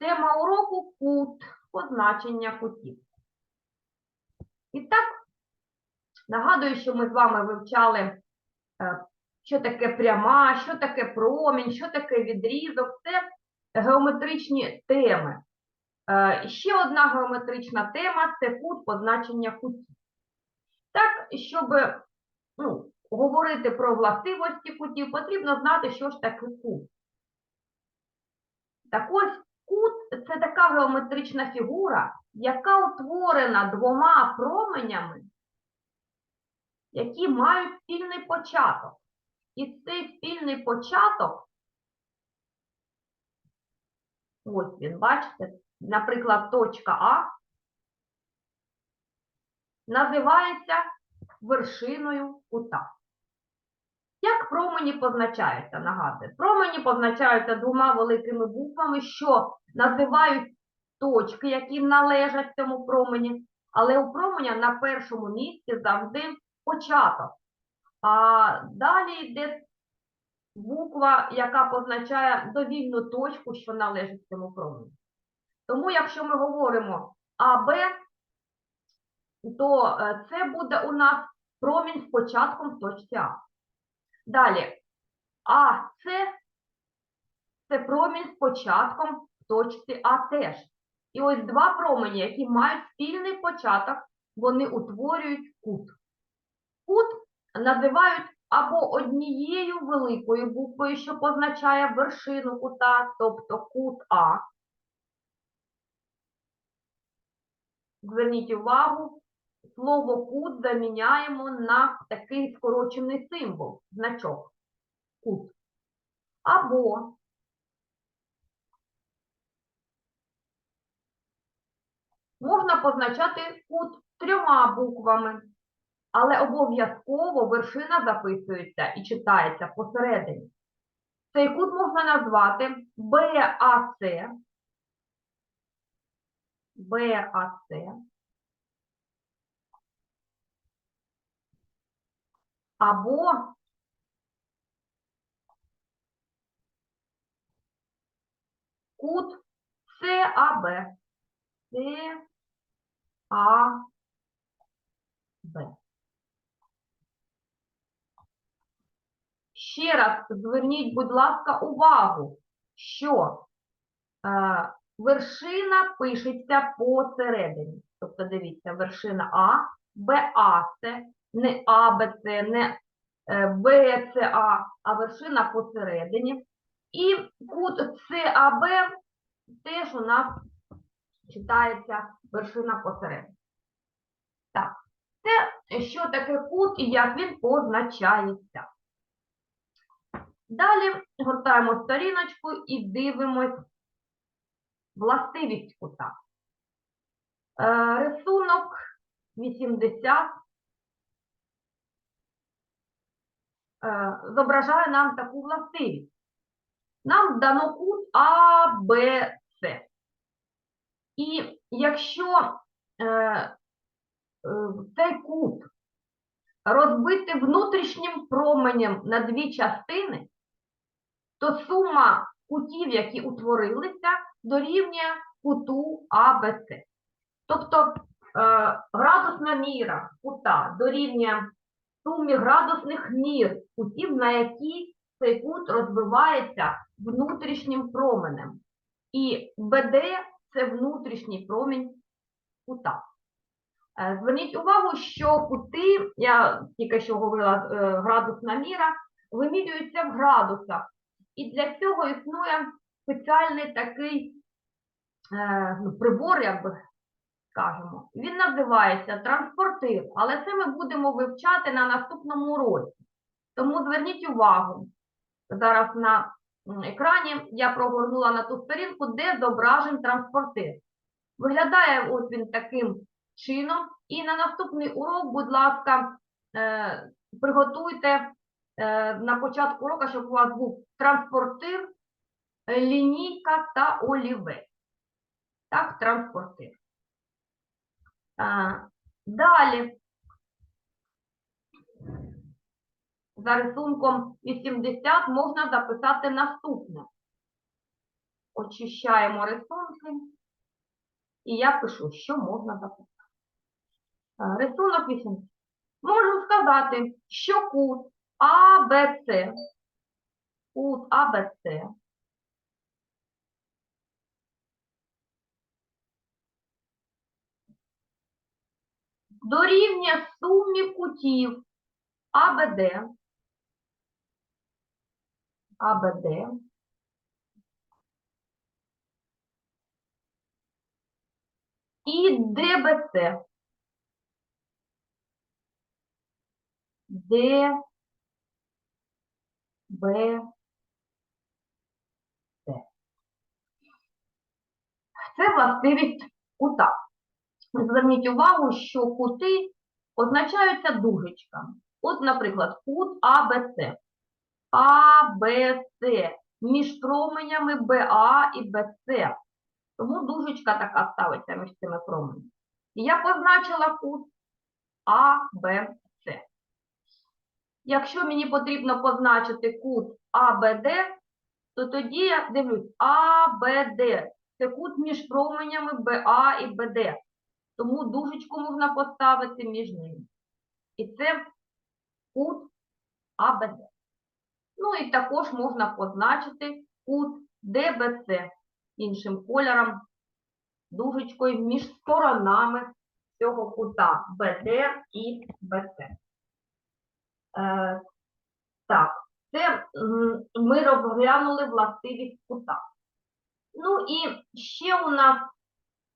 Тема уроку кут, позначення кутів. І так, нагадую, що ми з вами вивчали, е, що таке пряма, що таке промінь, що таке відрізок. Це геометричні теми. Е, Ще одна геометрична тема це кут позначення кутів. Так, щоб ну, говорити про властивості кутів, потрібно знати, що ж таке кут. Так ось кут це така геометрична фігура, яка утворена двома променями, які мають спільний початок. І цей спільний початок, ось він, бачите, наприклад, точка А, називається вершиною кута. Як промені позначаються, нагадую? Промені позначаються двома великими буквами, що називають точки, які належать цьому промені, але у променя на першому місці завжди початок. А далі йде буква, яка позначає довільну точку, що належить цьому промені. Тому, якщо ми говоримо АБ, то е, це буде у нас промінь з початком в точці А. Далі, А це, промінь з початком точці А теж. І ось два промені, які мають спільний початок, вони утворюють кут. Кут називають або однією великою буквою, що позначає вершину кута, тобто кут А. Зверніть увагу, слово кут заміняємо на такий скорочений символ, значок кут. Або можна позначати кут трьома буквами, але обов'язково вершина записується і читається посередині. Цей кут можна назвати BAC, BAC, або кут САБ. САБ. Ще раз зверніть, будь ласка, увагу, що е, вершина пишеться посередині. Тобто, дивіться, вершина А, БА це не АБЦ, не е, БЦА, а вершина посередині. І кут САБ теж у нас читається вершина посередині. Так, це що таке кут і як він позначається. Далі гортаємо сторіночку і дивимось властивість кута. Е, рисунок 80 е, зображає нам таку властивість. Нам дано кут А, Б. І якщо е, е, цей кут розбити внутрішнім променем на дві частини, то сума кутів, які утворилися, дорівнює куту АБЦ. Тобто е, градусна міра кута дорівнює сумі градусних мір кутів, на які цей кут розбивається внутрішнім променем. І БД це внутрішній промінь кута. Е, Зверніть увагу, що кути, я тільки що говорила, е, градусна міра, вимірюються в градусах. І для цього існує спеціальний такий е, ну, прибор, як би скажемо. Він називається транспортир, але це ми будемо вивчати на наступному уроці. Тому зверніть увагу, зараз на екрані я прогорнула на ту сторінку, де зображен транспортир. Виглядає от він таким чином. І на наступний урок, будь ласка, е, приготуйте е, на початку уроку, щоб у вас був транспортир, лінійка та олівець. Так, транспортир. Далі. За рисунком 80 можна записати наступне. очищаємо рисунки. І я пишу, що можна записати. Е, Рисунок 8. Можу сказати, що кут АБЦ, кут АБЦ дорівнює сумі кутів АБД, АБД і ДБЦ. Д, Б, С. Це властивість кута. Зверніть увагу, що кути означаються дужечками. От, наприклад, кут АБЦ. АБЦ між променями БА і БЦ. Тому дужечка така ставиться між цими променями. І я позначила кут АБЦ. Якщо мені потрібно позначити кут АБД, то тоді я дивлюсь АБД. Це кут між променями БА і БД. Тому дужечку можна поставити між ними. І це кут АБД. Ну і також можна позначити кут ДБЦ іншим кольором, дужечкою між сторонами цього кута БД і БЦ. Е, так, це ми розглянули властивість кута. Ну і ще у нас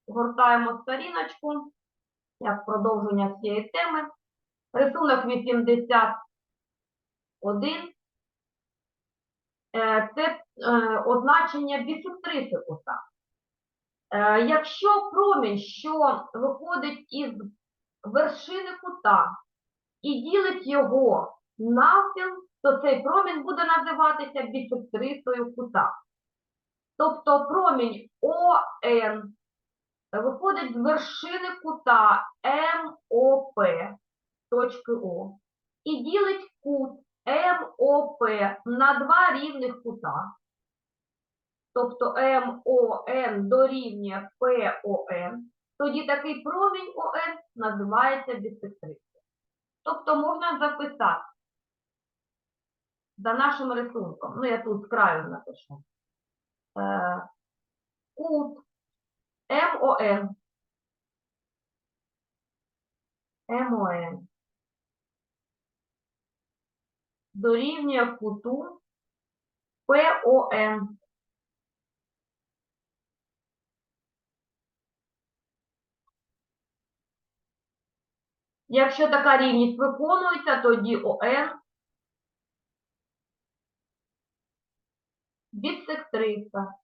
гортаємо сторіночку, як продовження цієї теми. Рисунок 81. Е, Це е, означення бісектриси кута. Е, Якщо промінь, що виходить із вершини кута і ділить його навпіл, то цей промінь буде називатися бісектрисою кута. Тобто промінь ОН виходить з вершини кута МОП, точки О, і ділить кут МОП на два рівних кута. Тобто МОН дорівнює ПОН, тоді такий промінь ОН називається бісектрисою. Тобто можна записати за нашим рисунком. Ну, я тут з краю напишу. Е, кут МОН. МОН. Дорівнює куту ПОН. Якщо така рівність виконується, тоді ОН бісектриса.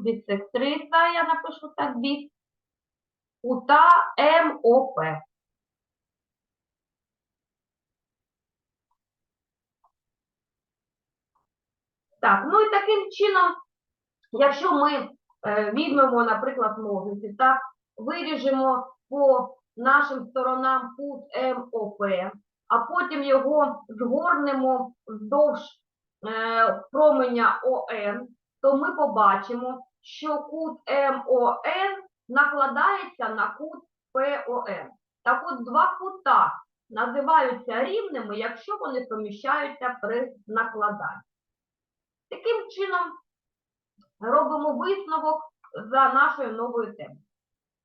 Бісектриса, я напишу так, біс. Кута МОП. Так, ну і таким чином, якщо ми е, візьмемо, наприклад, ножиці, так, виріжемо по нашим сторонам кут МОП, а потім його згорнемо вздовж е, променя ОН, то ми побачимо, що кут МОН накладається на кут ПОН. Так от два кута називаються рівними, якщо вони суміщаються при накладанні. Таким чином робимо висновок за нашою новою темою.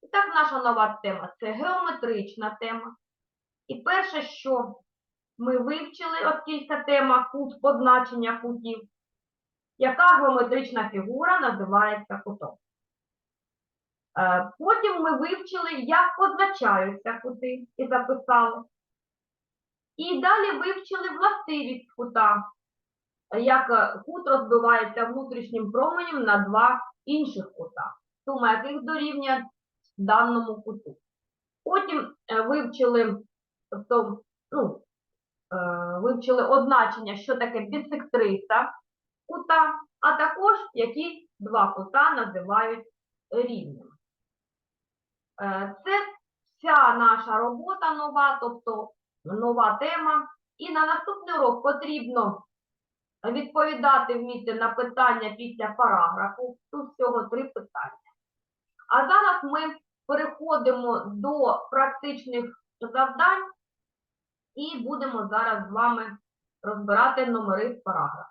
І так, наша нова тема це геометрична тема. І перше, що ми вивчили, оскільки тема кут позначення кутів, яка геометрична фігура називається кутом. Е, Потім ми вивчили, як позначаються кути і записали. І далі вивчили властивість кута, як е, кут розбивається внутрішнім променем на два інших кута, сума яких дорівнює даному куту. Потім е, вивчили, тобто, ну, е, вивчили означення, що таке бісектриса кута, а також які два кута називають рівними. Е, Це вся наша робота нова, тобто нова тема. І на наступний урок потрібно відповідати вміти на питання після параграфу. Тут всього три питання. А зараз ми переходимо до практичних завдань і будемо зараз з вами розбирати номери з параграфу.